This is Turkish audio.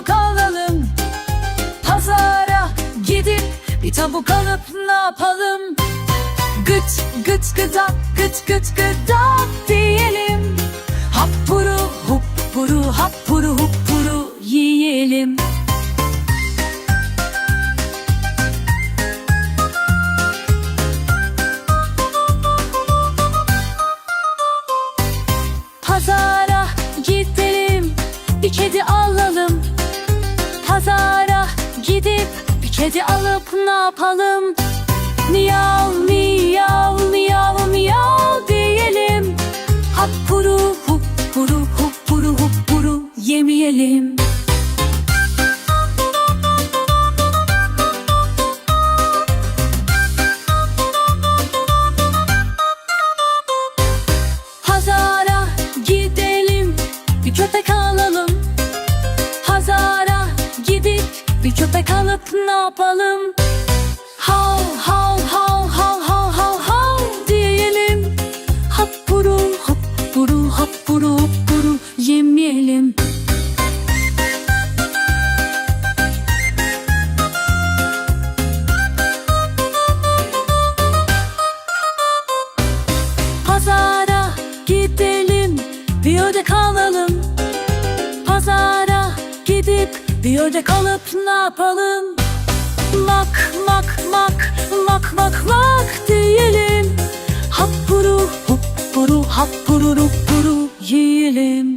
tavuk Pazara gidip bir tavuk alıp ne yapalım? Gıt gıt gıda gıt gıt gıda diyelim. Hap puru hup puru hap puru hup puru yiyelim. Pazara gidelim bir kedi alalım bir kedi alıp ne yapalım? Miyav miyav miyav miyav diyelim Hap buru hup buru hup buru hup buru yemeyelim alıp ne yapalım? Hav hav hav hav hav hav hav diyelim. Hap buru hap buru hap buru hap buru yemeyelim. Pazara gidelim bir ödek alalım. Pazara bir ödek alıp ne yapalım? Mak mak mak mak mak mak diyelim Hap buru hup buru hap buru yiyelim